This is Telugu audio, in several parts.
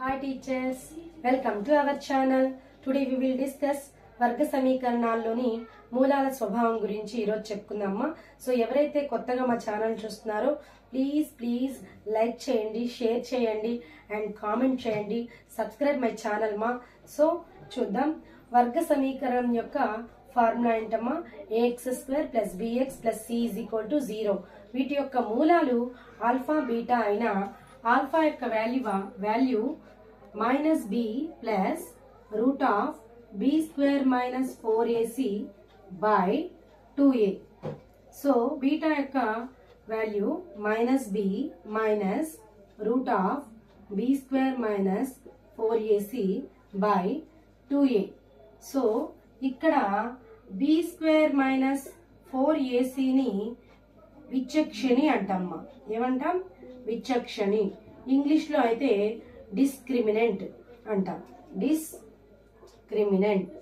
Hi teachers welcome to our channel today we will discuss వర్గ సమీకరణాల్లోని మూలాల స్వభావం గురించి ఈరోజు చెప్పుకుందామా? సో ఎవరైతే కొత్తగా మా ఛానల్ చూస్తున్నారో ప్లీజ్ ప్లీజ్ లైక్ చేయండి షేర్ చేయండి అండ్ కామెంట్ చేయండి. సబ్స్క్రైబ్ మై ఛానల్ మా. సో చూద్దాం. వర్గ సమీకరణం యొక్క ఫార్ములా ఏంటమ్మా? A x square plus b x plus c is equal to zero వీటి యొక్క మూలాలు ఆల్ఫా బీటా అయిన ఆల్ఫా యొక్క value value minus b plus root of b square minus four a c by two a so beta యొక్క value minus b minus root of b square minus four a c by two a so ఇక్కడ బి స్క్వేర్ మైనస్ ఫోర్ ఏసీని విచక్షణి అంటమ్మా. ఏమంటాం? విచక్షణి. ఇంగ్లీష్లో అయితే డిస్క్రిమినెంట్ అంటాం. డిస్క్రిమినెంట్.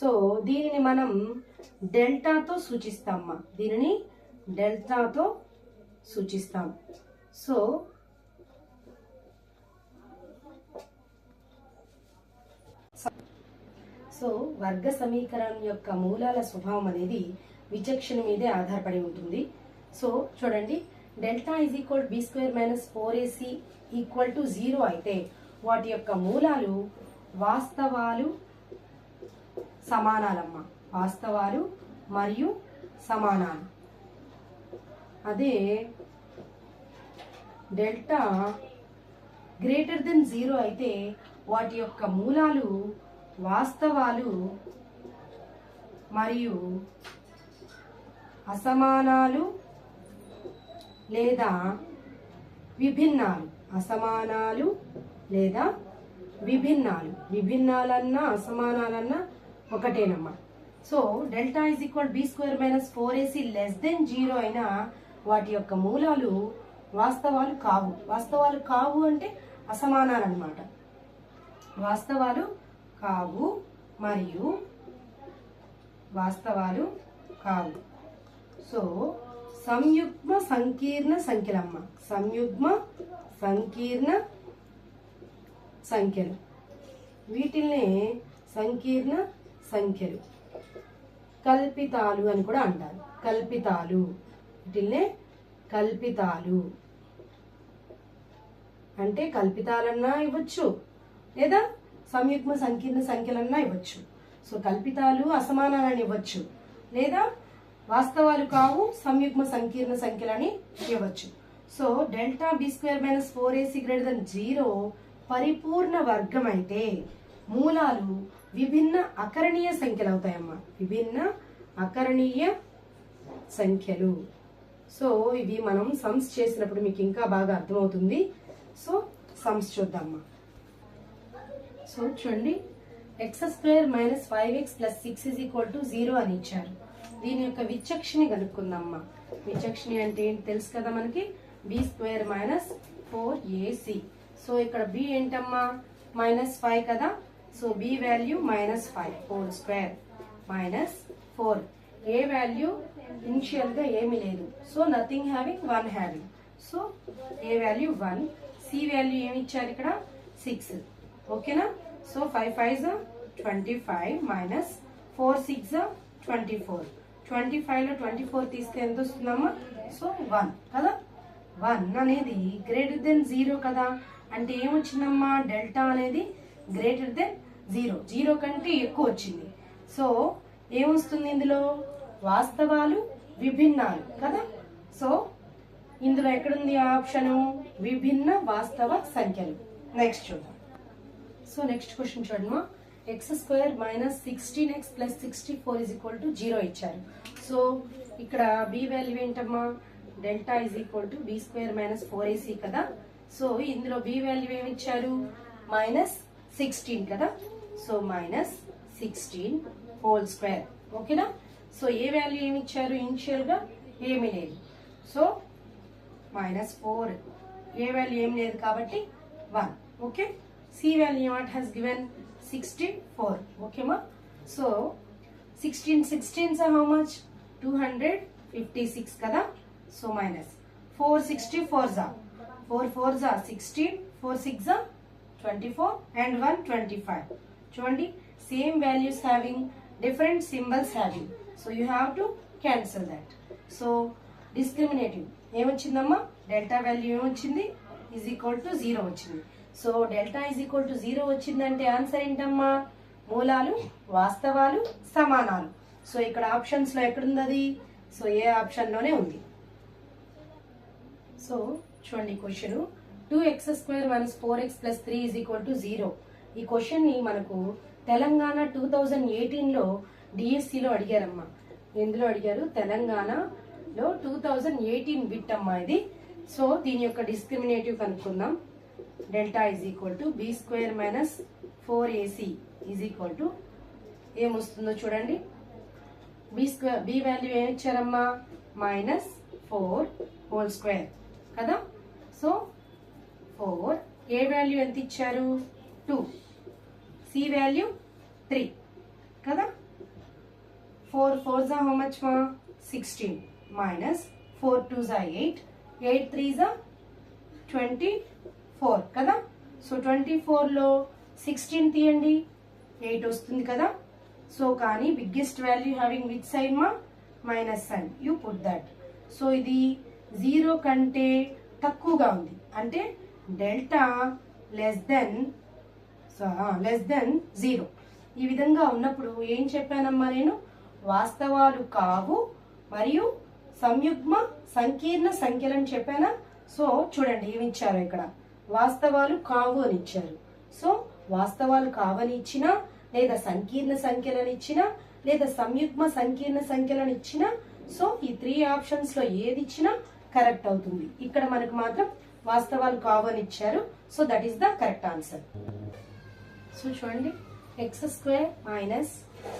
సో దీనిని మనం డెల్టాతో సూచిస్తామమ్మా దీనిని డెల్టాతో సూచిస్తాం. సో సో వర్గ సమీకరణం యొక్క మూలాల స్వభావం అనేది విచక్షణ మీదే ఆధారపడి ఉంటుంది. సో చూడండి delta is equal b square minus four a c equal to zero అయితే వాటి యొక్క మూలాలు వాస్తవాలు సమానాలమ్మ. వాస్తవాలు మరియు సమానాలు. అదే డెల్టా గ్రేటర్ దెన్ జీరో అయితే వాటి యొక్క మూలాలు వాస్తవాలు మరియు అసమానాలు లేదా విభిన్నాలు. అసమానాలు లేదా విభిన్నాలు. విభిన్నాలన్నా అసమానాలన్నా ఒకటేనమ్మా. So delta is equal b square minus four a c less than zero అయినా వాటి యొక్క మూలాలు వాస్తవాలు కావు. వాస్తవాలు కావు అంటే అసమానాలు అనమాట వాస్తవాలు కావు మరియు వాస్తవాలు కావు. సో సంయుగ్మ సంకీర్ణ సంఖ్యలమ్మ. సంయుగ్మ సంకీర్ణ సంఖ్యలు. వీటిల్నే సంకీర్ణ సంఖ్యలు. కల్పితాలు అని కూడా అంటారు. కల్పితాలు. వీటిల్నే కల్పితాలు. అంటే కల్పితాలన్నా ఇవ్వచ్చు లేదా సంయుగ్మ సంకీర్ణ సంఖ్యలన్నా ఇవ్వచ్చు. సో కల్పితాలు అసమానాలని ఇవ్వచ్చు లేదా వాస్తవాలు కావు సంయుగ్మ సంకీర్ణ సంఖ్యలని ఇవ్వచ్చు so delta b square minus four a c greater than zero పరిపూర్ణ వర్గం అయితే మూలాలు విభిన్న అకరణీయ సంఖ్యలు అవుతాయమ్మా విభిన్న అకరణీయ సంఖ్యలు. సో ఇవి మనం సమ్స్ చేసినప్పుడు మీకు ఇంకా బాగా అర్థమవుతుంది. సో సమ్స్ చూద్దామా. సో చూడండి. X square minus five x plus six is equal to zero అని ఇచ్చారు. దీని యొక్క విచక్షణి కనుక్కుందామ్మా విచక్షణ అంటే ఏంటి తెలుసు కదా మనకి? B square minus four a c so ఇక్కడ బి ఏంటమ్మా? మైనస్ ఫైవ్ కదా? So b value minus five whole square minus four a value ఇనిషియల్గా ఏమీ లేదు. So nothing having one having so a value one c value ఏమి ఇచ్చారు ఇక్కడ? సిక్స్ ఓకేనా so five five twenty five minus four six twenty four twenty ఫైవ్లో ట్వంటీ ఫోర్ తీస్తే ఎంత వస్తుందమ్మా? సో వన్ కదా? వన్ అనేది గ్రేటర్ దెన్ జీరో కదా. అంటే ఏమొచ్చిందమ్మా? డెల్టా అనేది గ్రేటర్ దెన్ జీరో జీరో కంటే ఎక్కువ వచ్చింది. సో ఏమొస్తుంది ఇందులో? వాస్తవాలు విభిన్నాలు కదా? సో ఇందులో ఎక్కడుంది ఆప్షను? విభిన్న వాస్తవ సంఖ్యలు. నెక్స్ట్ చూద్దాం. సో నెక్స్ట్ క్వశ్చన్ చూడమ్మా x square minus sixteen x plus sixty four is equal to zero ఇచ్చారు. సో ఇక్కడ బి వాల్యూ ఏంటమ్మా? Delta is equal to b square minus four a c కదా? సో ఇందులో బి వాల్యూ ఏమి ఇచ్చారు? మైనస్ సిక్స్టీన్ కదా? So minus sixteen whole square ఓకేనా సో ఏ వాల్యూ ఏమి ఇచ్చారు? ఇనిషియల్గా ఏమీ లేదు. So minus four a value ఏం లేదు కాబట్టి one okay c value what has given sixteen four ఓకేమా so sixteen sixteens how much two hundred fifty six కదా so minus four sixty four జా ఫోర్ ఫోర్ జా sixteen four six twenty four and one twenty five చూడండి same values having different symbols having so you have to cancel that so discriminative ఏమొచ్చిందమ్మా? Delta value ఏమొచ్చింది? ఈజ్ ఈక్వల్ టు జీరో వచ్చింది. So delta is equal to zero వచ్చిందంటే ఆన్సర్ ఏంటమ్మా? మూలాలు వాస్తవాలు సమానాలు. సో ఇక్కడ ఆప్షన్స్లో ఎక్కడుంది అది సో ఏ ఆప్షన్లోనే ఉంది. సో చూడండి question. Two x square minus four x plus three is equal to zero. ఈ క్వశ్చన్ని మనకు తెలంగాణ టూ థౌజండ్ ఎయిటీన్లో డిఎస్సిలో అడిగారమ్మా. ఎందులో అడిగారు? తెలంగాణలో టూ థౌజండ్ ఎయిటీన్ బిట్ అమ్మా ఇది. సో దీని యొక్క డిస్క్రిమినేటివ్ కనుక్కుందాం. Delta is equal to b square minus four a c is equal to ఏమొస్తుందో చూడండి. బి స్క్వేర్ బి వాల్యూ ఏమి ఇచ్చారమ్మా? మైనస్ ఫోర్ హోల్ స్క్వేర్ కదా? సో ఫోర్ ఏ వాల్యూ ఎంత ఇచ్చారు? టూ సి వాల్యూ త్రీ కదా? ఫోర్ ఫోర్ జా హౌ మచ్ మా సిక్స్టీన్ మైనస్ ఫోర్ టూ జా ఎయిట్ ఎయిట్ త్రీ జా ట్వంటీ ఫోర్ కదా? సో ట్వంటీ ఫోర్లో సిక్స్టీన్ తీయండి. ఎయిట్ వస్తుంది కదా? సో కానీ biggest value having which side మా minus sign you put that so ఇది జీరో కంటే తక్కువగా ఉంది. అంటే delta less than less than zero ఈ విధంగా ఉన్నప్పుడు ఏం చెప్పానమ్మా నేను? వాస్తవాలు కావు మరియు సంయుగ్మ సంకీర్ణ సంఖ్యలని చెప్పానా? సో చూడండి ఏమి ఇచ్చారు ఇక్కడ. వాస్తవాలు కావు అని ఇచ్చారు. సో వాస్తవాలు కావని ఇచ్చినా లేదా సంకీర్ణ సంఖ్యలను ఇచ్చినా లేదా సంయుగ్మ సంకీర్ణ సంఖ్యలను ఇచ్చినా సో ఈ త్రీ ఆప్షన్స్లో ఏది ఇచ్చినా కరెక్ట్ అవుతుంది. ఇక్కడ మనకు మాత్రం వాస్తవాలు కావని ఇచ్చారు. So that is the correct answer so చూడండి. X square minus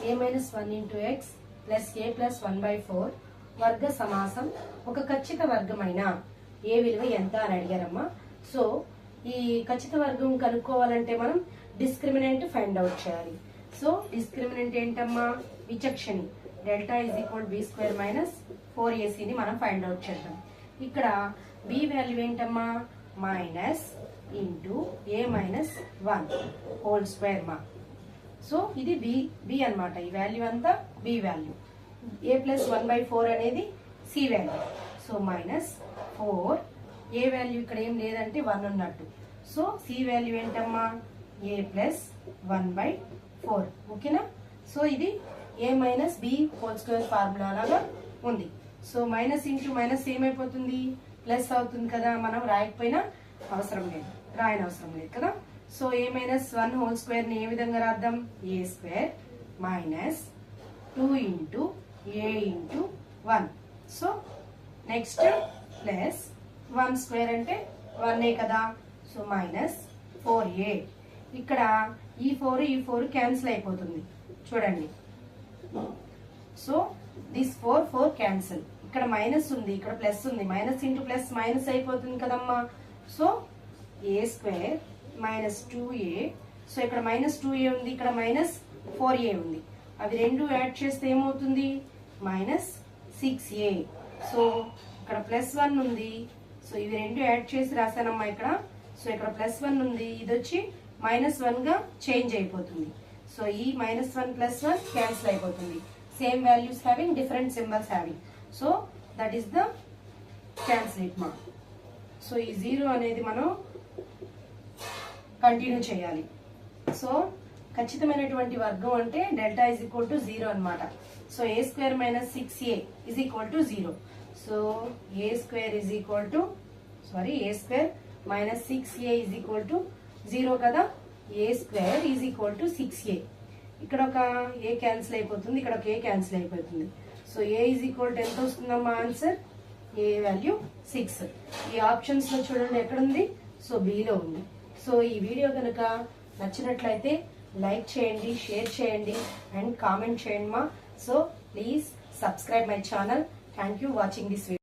a minus one into x plus a plus one by four వర్గ సమాసం ఒక ఖచ్చిత వర్గమైన ఏ విలువ ఎంత అని అడిగారమ్మా. సో ఈ ఖచ్చిత వర్గం కనుక్కోవాలంటే మనం డిస్క్రిమినెంట్ ఫైండ్ అవుట్ చేయాలి. సో డిస్క్రిమినెంట్ ఏంటమ్మా? విచక్షణి. Delta is equal b square minus four ఏసీని మనం ఫైండ్ అవుట్ చేద్దాం. ఇక్కడ బి వాల్యూ ఏంటమ్మా? Minus into a minus one whole square మా సో ఇది బి బి అన్నమాట. ఈ వాల్యూ అంతా b value a plus one by four అనేది c value so minus four a value ఇక్కడ ఏం లేదంటే వన్ ఉన్నట్టు. సో సి వాల్యూ ఏంటమ్మా? A plus one by four ఓకేనా? సో ఇది a minus b whole square formula లాగా ఉంది. సో మైనస్ ఇంటూ మైనస్ ఏమైపోతుంది? ప్లస్ అవుతుంది కదా మనం రాయకపోయినా అవసరం లేదు. రాయని అవసరం లేదు కదా? So a minus one whole square ఏ విధంగా రాద్దాం? A square minus two into a into one so next plus one square అంటే వన్ ఏ కదా. So minus four a. ఇక్కడ ఈ ఫోర్ ఈ ఫోర్ క్యాన్సిల్ అయిపోతుంది. చూడండి. So this four four cancel. ఇక్కడ మైనస్ ఉంది ఇక్కడ ప్లస్ ఉంది. మైనస్ ఇంటూ ప్లస్ మైనస్ అయిపోతుంది కదమ్మా. So a square minus two a. So ఇక్కడ మైనస్ టూ ఏ ఉంది ఇక్కడ మైనస్ ఫోర్ ఏ ఉంది. అవి రెండు యాడ్ చేస్తే ఏమవుతుంది? Minus six a. సో ఇక్కడ ప్లస్ వన్ ఉంది సో ఇవి రెండు యాడ్ చేసి రాశానమ్మా ఇక్కడ. సో ఇక్కడ ప్లస్ వన్ ఉంది. ఇది వచ్చి మైనస్ వన్గా చేంజ్ అయిపోతుంది. సో ఈ minus one plus one cancel అయిపోతుంది. Same values having different symbols having. So that is the cancel మా సో ఈ జీరో అనేది మనం కంటిన్యూ చేయాలి. సో ఖచ్చితమైనటువంటి వర్గం అంటే delta is equal to zero అనమాట so a square minus six a is equal to zero so a square is equal to sorry a square minus six a is equal to zero కదా? A square is equal to six a ఇక్కడ ఒక ఏ క్యాన్సిల్ అయిపోతుంది ఇక్కడ ఒక ఏ క్యాన్సిల్ అయిపోతుంది. So a is equal to ఎంత వస్తుందమ్మా ఆన్సర్ ఏ వాల్యూ సిక్స్ ఈ ఆప్షన్స్లో చూడండి ఎక్కడుంది? సో బీలో ఉంది. సో ఈ వీడియో కనుక నచ్చినట్లయితే లైక్ చేయండి షేర్ చేయండి అండ్ కామెంట్ చేయండి మా. So please subscribe my channel. Thank you watching this video.